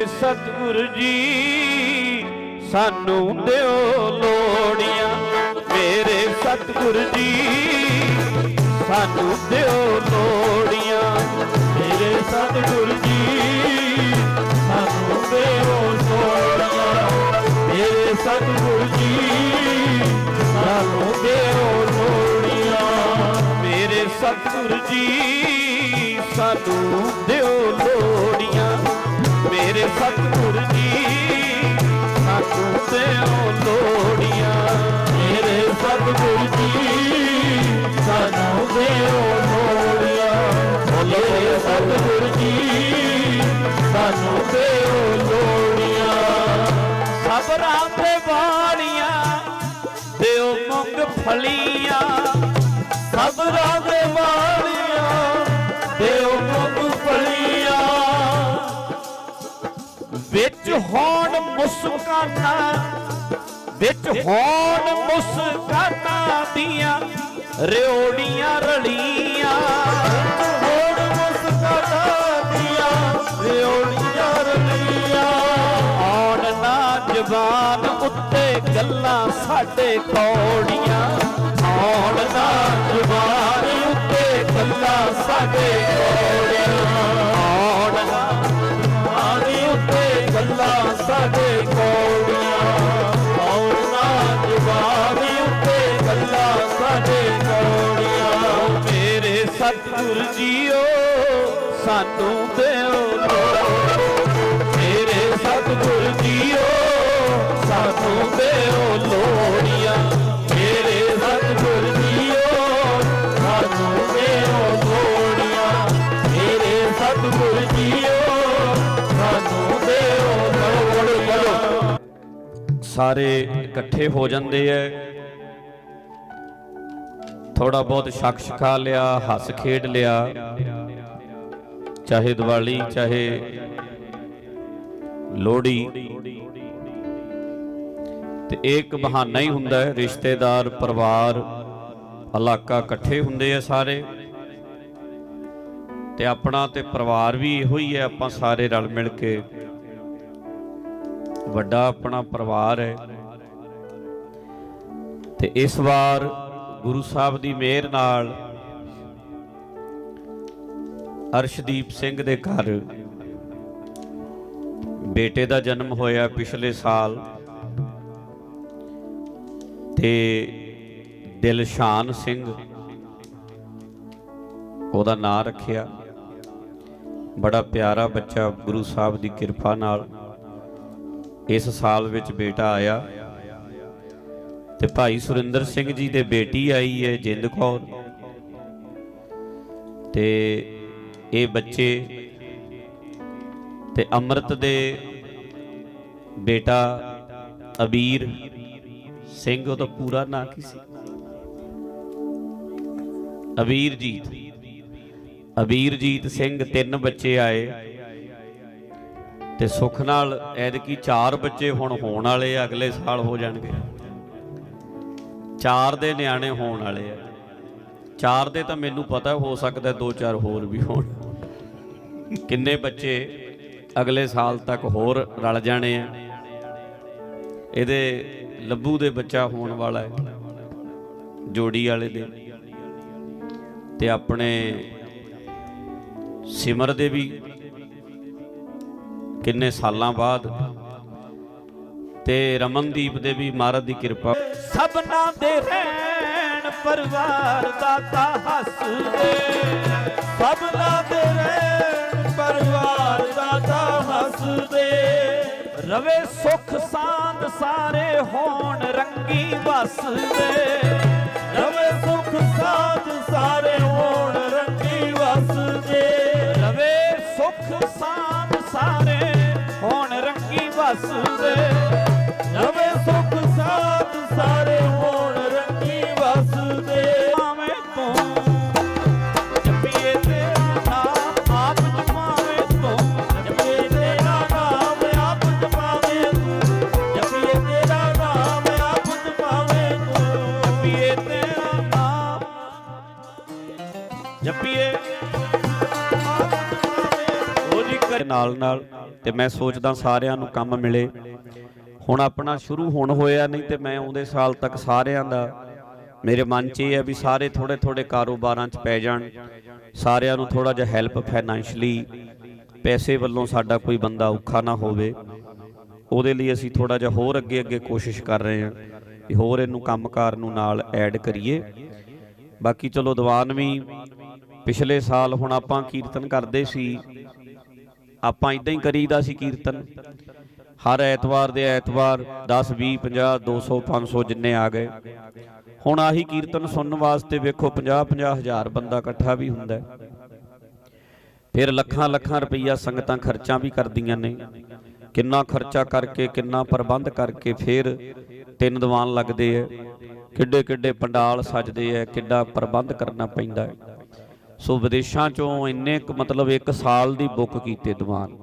ਸਤਿਗੁਰ ਜੀ, ਸਾਨੂੰ ਦਿਓ ਲੋੜੀਆਂ। ਮੇਰੇ ਸਤਿਗੁਰ ਜੀ, ਸਾਨੂੰ ਦਿਓ ਲੋੜੀਆਂ। ਮੇਰੇ ਸਤਿਗੁਰ ਜੀ, ਸਾਨੂੰ ਦਿਓ ਲੋੜੀਆਂ। ਮੇਰੇ ਸਤਿਗੁਰ ਜੀ, ਸਾਨੂੰ ਦਿਓ ਲੋੜੀਆਂ। ਮੇਰੇ ਸਤਿਗੁਰ ਜੀ ਸਬਰਾਂ ਤੇ ਵਾਲੀਆਂ ਦਿਓ ਮੂੰਗਫਲੀਆਂ ਸਬਰਾਂ ਦੇ ਵਾਲੀਆਂ ਦਿਓ ਮੂੰਗਫਲੀਆਂ ਵਿੱਚ ਹੋਣ ਮੁਸਕਾਨਾਂ ਵਿੱਚ ਹੋਣ ਮੁਸਕਾਨਾਂ ਦੀਆਂ ਰਿਓੜੀਆਂ ਰਲੀ ਗੱਲਾਂ ਸਾਡੇ ਕੌੜੀਆਂ। ਆਉਣ ਨਾ ਜ਼ਬਾਨ ਉੱਤੇ ਗੱਲਾਂ ਸਾਡੇ ਕੌੜੀਆਂ। ਆਉਣ ਨਾ ਆਦੀ ਉੱਤੇ ਗੱਲਾਂ ਸਾਡੇ ਕੋਲੀਆਂ ਆਉਣਾ ਜਵਾਨ ਉੱਤੇ ਗੱਲਾਂ ਸਾਡੇ ਕੌੜੀਆਂ। ਮੇਰੇ ਸਤਿਗੁਰ ਜੀਓ, ਸਾਨੂੰ ਦਿਓ ਸਾਰੇ ਇਕੱਠੇ ਹੋ ਜਾਂਦੇ ਐ। ਥੋੜਾ ਬਹੁਤ ਸ਼ੱਕ ਸ਼ਕਾ ਲਿਆ, ਹੱਸ ਖੇਡ ਲਿਆ। ਚਾਹੇ ਦੀਵਾਲੀ, ਚਾਹੇ ਲੋਹੜੀ। ਤੇ ਇਹ ਇੱਕ ਬਹਾਨਾ ਹੀ ਹੁੰਦਾ ਹੈ ਰਿਸ਼ਤੇਦਾਰ, ਪਰਿਵਾਰ, ਇਲਾਕਾ ਇਕੱਠੇ ਹੁੰਦੇ ਆ ਸਾਰੇ। ਤੇ ਆਪਣਾ ਤੇ ਪਰਿਵਾਰ ਵੀ ਇਹੋ ਹੀ ਹੈ ਆਪਾਂ ਸਾਰੇ ਰਲ ਮਿਲ ਕੇ। ਵੱਡਾ ਆਪਣਾ ਪਰਿਵਾਰ ਹੈ। ਤੇ ਇਸ ਵਾਰ ਗੁਰੂ ਸਾਹਿਬ ਦੀ ਮਿਹਰ ਨਾਲ ਅਰਸ਼ਦੀਪ ਸਿੰਘ ਦੇ ਘਰ ਬੇਟੇ ਦਾ ਜਨਮ ਹੋਇਆ ਪਿਛਲੇ ਸਾਲ। ਤੇ ਦਿਲਸ਼ਾਨ ਸਿੰਘ ਉਹਦਾ ਨਾਂ ਰੱਖਿਆ। ਬੜਾ ਪਿਆਰਾ ਬੱਚਾ ਗੁਰੂ ਸਾਹਿਬ ਦੀ ਕਿਰਪਾ ਨਾਲ। ਇਸ ਸਾਲ ਵਿੱਚ ਬੇਟਾ ਆਇਆ। ਤੇ ਭਾਈ ਸੁਰਿੰਦਰ ਸਿੰਘ ਜੀ ਦੇ ਬੇਟੀ ਆਈ ਹੈ, ਜਿੰਦ ਕੌਰ। ਤੇ ਇਹ ਬੱਚੇ ਤੇ ਅੰਮ੍ਰਿਤ ਦੇ ਬੇਟਾ ਅਬੀਰ ਸਿੰਘ, ਉਹਦਾ ਪੂਰਾ ਨਾਂ ਕੀ ਸੀ? ਅਬੀਰਜੀਤ। ਅਬੀਰਜੀਤ ਸਿੰਘ, ਤਿੰਨ ਬੱਚੇ ਆਏ। ਤੇ ਸੁੱਖ ਨਾਲ ਐਤਕੀ ਚਾਰ ਬੱਚੇ ਹੁਣ ਹੋਣ ਵਾਲੇ ਆ, ਅਗਲੇ ਸਾਲ ਹੋ ਜਾਣਗੇ। ਚਾਰ ਦੇ ਨਿਆਣੇ ਹੋਣ ਵਾਲੇ ਆ। ਚਾਰ ਦੇ ਤਾਂ ਮੈਨੂੰ ਪਤਾ, ਹੋ ਸਕਦਾ ਦੋ ਚਾਰ ਹੋਰ ਵੀ ਹੋਣ। ਕਿੰਨੇ ਬੱਚੇ ਅਗਲੇ ਸਾਲ ਤੱਕ ਹੋਰ ਰਲ ਜਾਣੇ ਆ। ਇਹਦੇ ਲੱਭੂ ਦੇ ਬੱਚਾ ਹੋਣ ਵਾਲਾ ਹੈ, ਜੋੜੀ ਵਾਲੇ ਦੇ। ਤੇ ਆਪਣੇ ਸਿਮਰ ਦੇ ਵੀ ਕਿੰਨੇ ਸਾਲਾਂ ਬਾਅਦ ਤੇ ਰਮਨਦੀਪ ਦੇ ਵੀ ਮਹਾਰਾਜ ਦੀ ਕਿਰਪਾ। ਸਭਨਾ ਦੇ ਰਹਿਣ ਪਰਿਵਾਰ ਦਾਤਾ ਹੱਸਦੇ ਸਭਨਾ ਦੇ ਰਹਿਣ ਪਰਿਵਾਰ ਦਾਤਾ ਹੱਸਦੇ ਰਵੇ ਸੁਖ ਸਾਂਦ ਸਾਰੇ ਹੋਣ ਰੰਗੀ ਵਸਦੇ ਜਪੀਏ। ਉਹਦੀ ਨਾਲ ਨਾਲ ਤੇ ਮੈਂ ਸੋਚਦਾ ਸਾਰਿਆਂ ਨੂੰ ਕੰਮ ਮਿਲੇ। ਹੁਣ ਆਪਣਾ ਸ਼ੁਰੂ ਹੁਣ ਹੋਇਆ ਨਹੀਂ ਤੇ ਮੈਂ ਆਉਂਦੇ ਸਾਲ ਤੱਕ ਸਾਰਿਆਂ ਦਾ। ਮੇਰੇ ਮਨ 'ਚ ਇਹ ਹੈ ਵੀ ਸਾਰੇ ਥੋੜੇ ਥੋੜੇ ਕਾਰੋਬਾਰਾਂ 'ਚ ਪੈ ਜਾਣ। ਸਾਰਿਆਂ ਨੂੰ ਥੋੜਾ ਜਿਹਾ ਹੈਲਪ ਫਾਈਨੈਂਸ਼ਲੀ ਪੈਸੇ ਵੱਲੋਂ ਸਾਡਾ ਕੋਈ ਬੰਦਾ ਔਖਾ ਨਾ ਹੋਵੇ। ਉਹਦੇ ਲਈ ਅਸੀਂ ਥੋੜਾ ਜਿਹਾ ਹੋਰ ਅੱਗੇ ਅੱਗੇ ਕੋਸ਼ਿਸ਼ ਕਰ ਰਹੇ ਹਾਂ ਵੀ ਹੋਰ ਇਹਨੂੰ ਕੰਮਕਾਰ ਨੂੰ ਨਾਲ ਐਡ ਕਰੀਏ। ਬਾਕੀ ਚਲੋ ਦੀਵਾਨ ਵੀ ਪਿਛਲੇ ਸਾਲ ਹੁਣ ਆਪਾਂ ਕੀਰਤਨ ਕਰਦੇ ਸੀ, ਆਪਾਂ ਇਦਾਂ ਹੀ ਕਰੀਦਾ ਸੀ ਕੀਰਤਨ। ਹਰ ਐਤਵਾਰ ਦੇ ਐਤਵਾਰ 10 20 50 200 500 ਜਿੰਨੇ ਆ ਗਏ। ਹੁਣ ਆਹੀ ਕੀਰਤਨ ਸੁਣਨ ਵਾਸਤੇ ਵੇਖੋ 50 50 ਹਜ਼ਾਰ ਬੰਦਾ ਇਕੱਠਾ ਵੀ ਹੁੰਦਾ ਫਿਰ ਲੱਖਾਂ ਲੱਖਾਂ ਰੁਪਈਆ ਸੰਗਤਾਂ ਖਰਚਾਂ ਵੀ ਕਰਦੀਆਂ ਨੇ। ਕਿੰਨਾ ਖਰਚਾ ਕਰਕੇ, ਕਿੰਨਾ ਪ੍ਰਬੰਧ ਕਰਕੇ ਫਿਰ ਤਿੰਨ ਦੀਵਾਨ ਲੱਗਦੇ ਐ ਕਿੱਡੇ ਕਿੱਡੇ ਪੰਡਾਲ ਸਜਦੇ ਐ ਕਿੱਡਾ ਪ੍ਰਬੰਧ ਕਰਨਾ ਪੈਂਦਾ ਹੈ। ਸੋ ਵਿਦੇਸ਼ਾਂ ਚੋਂ ਇੰਨੇ ਕੁ ਮਤਲਬ ਇੱਕ ਸਾਲ ਦੀ ਬੁੱਕ ਕੀਤੇ ਦੀਵਾਨ।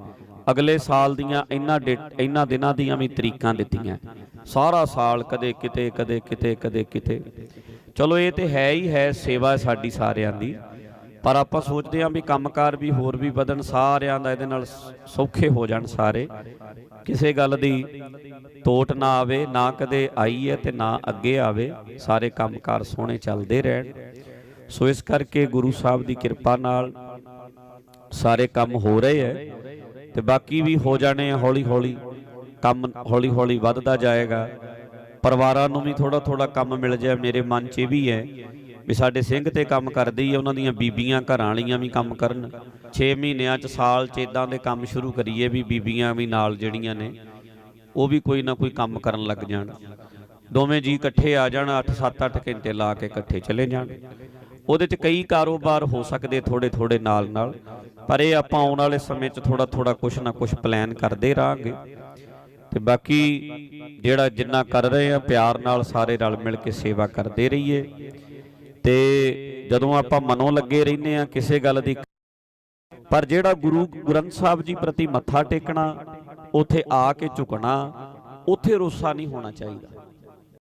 ਅਗਲੇ ਸਾਲ ਦੀਆਂ ਇਹਨਾਂ ਡੇਟ, ਇਹਨਾਂ ਦਿਨਾਂ ਦੀਆਂ ਵੀ ਤਰੀਕਾਂ ਦਿੱਤੀਆਂ। ਸਾਰਾ ਸਾਲ ਕਦੇ ਕਿਤੇ ਕਦੇ ਕਿਤੇ ਕਦੇ ਕਿਤੇ। ਚਲੋ ਇਹ ਤੇ ਹੈ ਹੀ ਹੈ, ਸੇਵਾ ਸਾਡੀ ਸਾਰਿਆਂ ਦੀ। ਪਰ ਆਪਾਂ ਸੋਚਦੇ ਹਾਂ ਵੀ ਕੰਮਕਾਰ ਵੀ ਹੋਰ ਵੀ ਵਧਣ, ਸਾਰਿਆਂ ਦਾ ਇਹਦੇ ਨਾਲ ਸੌਖੇ ਹੋ ਜਾਣ ਸਾਰੇ। ਕਿਸੇ ਗੱਲ ਦੀ ਟੋਟ ਨਾ ਆਵੇ, ਨਾ ਕਦੇ ਆਈ ਹੈ ਤੇ ਨਾ ਅੱਗੇ ਆਵੇ। ਸਾਰੇ ਕੰਮਕਾਰ ਸੋਹਣੇ ਚੱਲਦੇ ਰਹਿਣ। ਸੋ ਇਸ ਕਰਕੇ ਗੁਰੂ ਸਾਹਿਬ ਦੀ ਕਿਰਪਾ ਨਾਲ ਸਾਰੇ ਕੰਮ ਹੋ ਰਹੇ ਹੈ ਤੇ ਬਾਕੀ ਵੀ ਹੋ ਜਾਣੇ ਆ ਹੌਲੀ ਹੌਲੀ ਕੰਮ ਹੌਲੀ ਹੌਲੀ ਵੱਧਦਾ ਜਾਏਗਾ। ਪਰਿਵਾਰਾਂ ਨੂੰ ਵੀ ਥੋੜਾ ਥੋੜਾ ਕੰਮ ਮਿਲ ਜਾਏ ਮੇਰੇ ਮਨ 'ਚ ਇਹ ਵੀ ਹੈ ਵੀ ਸਾਡੇ ਸਿੰਘ ਤੇ ਕੰਮ ਕਰਦੇ ਹੀ ਆ, ਉਹਨਾਂ ਦੀਆਂ ਬੀਬੀਆਂ ਘਰਾਂ ਵਾਲੀਆਂ ਵੀ ਕੰਮ ਕਰਨ। 6 ਮਹੀਨਿਆਂ 'ਚ ਸਾਲ 'ਚ ਇਦਾਂ ਦੇ ਕੰਮ ਸ਼ੁਰੂ ਕਰੀਏ ਵੀ ਬੀਬੀਆਂ ਵੀ ਨਾਲ ਜਿਹੜੀਆਂ ਨੇ ਉਹ ਵੀ ਕੋਈ ਨਾ ਕੋਈ ਕੰਮ ਕਰਨ ਲੱਗ ਜਾਣ। ਦੋਵੇਂ ਜੀ ਇਕੱਠੇ ਆ ਜਾਣ 8 7 8 ਘੰਟੇ ਲਾ ਕੇ ਇਕੱਠੇ ਚਲੇ ਜਾਣ। ਉਹਦੇ 'ਚ ਕਈ ਕਾਰੋਬਾਰ ਹੋ ਸਕਦੇ ਥੋੜੇ ਥੋੜੇ ਨਾਲ ਨਾਲ। ਪਰ ਇਹ ਆਪਾਂ ਆਉਣ ਵਾਲੇ ਸਮੇਂ 'ਚ ਥੋੜਾ ਥੋੜਾ ਕੁਛ ਨਾ ਕੁਛ ਪਲਾਨ ਕਰਦੇ ਰਹਾਂਗੇ। ਤੇ ਬਾਕੀ ਜਿਹੜਾ ਜਿੰਨਾ ਕਰ ਰਹੇ ਆ, ਪਿਆਰ ਨਾਲ ਸਾਰੇ ਰਲ ਮਿਲ ਕੇ ਸੇਵਾ ਕਰਦੇ ਰਹੀਏ। ਤੇ ਜਦੋਂ ਆਪਾਂ ਮਨੋਂ ਲੱਗੇ ਰਹਿੰਦੇ ਆ ਕਿਸੇ ਗੱਲ ਦੀ, ਪਰ ਜਿਹੜਾ ਗੁਰੂ ਗ੍ਰੰਥ ਸਾਹਿਬ ਜੀ ਪ੍ਰਤੀ ਮੱਥਾ ਟੇਕਣਾ, ਉਥੇ ਆ ਕੇ ਝੁਕਣਾ, ਉਥੇ ਰੋਸਾ ਨਹੀਂ ਹੋਣਾ ਚਾਹੀਦਾ।